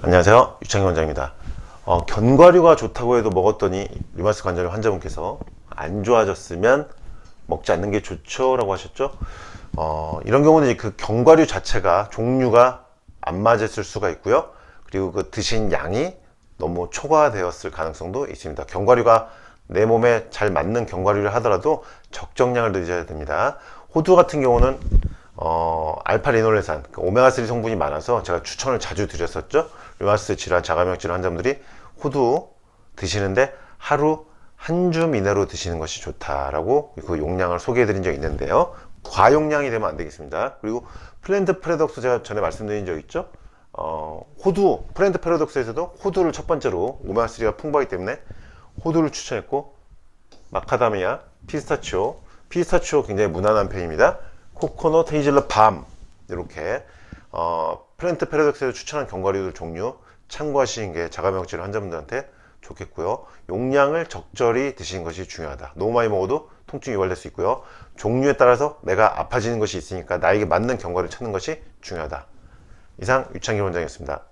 안녕하세요. 유창희 원장입니다. 어, 견과류가 좋다고 해도 먹었더니 리마스 관절 환자분께서 안 좋아졌으면 먹지 않는 게 좋죠라고 하셨죠. 어, 이런 경우는 그 견과류 자체가 종류가 안 맞았을 수가 있고요. 그리고 그 드신 양이 너무 초과되었을 가능성도 있습니다. 견과류가 내 몸에 잘 맞는 견과류를 하더라도 적정량을 드셔야 됩니다. 호두 같은 경우는 어, 알파리놀레산, 그 오메가3 성분이 많아서 제가 추천을 자주 드렸었죠. 류마스 질환, 자가면 질환 환자분들이 호두 드시는데 하루 한 줌 이내로 드시는 것이 좋다라고 그 용량을 소개해 드린 적이 있는데요. 과용량이 되면 안 되겠습니다. 그리고 플랜트 패러독스 제가 전에 말씀드린 적 있죠. 어, 호두, 플랜트 패러독스에서도 호두를 첫 번째로 오메가3가 풍부하기 때문에 호두를 추천했고 마카다미아, 피스타치오, 피스타치오 굉장히 무난한 편입니다. 코코넛, 헤이즐넛, 밤 이렇게 어, 플랜트 패러독스에서 추천한 견과류들 종류 참고하시는 게 자가면역질 환자분들한테 좋겠고요. 용량을 적절히 드시는 것이 중요하다. 너무 많이 먹어도 통증이 유발될 수 있고요. 종류에 따라서 내가 아파지는 것이 있으니까 나에게 맞는 견과를 찾는 것이 중요하다. 이상 유창기 원장이었습니다.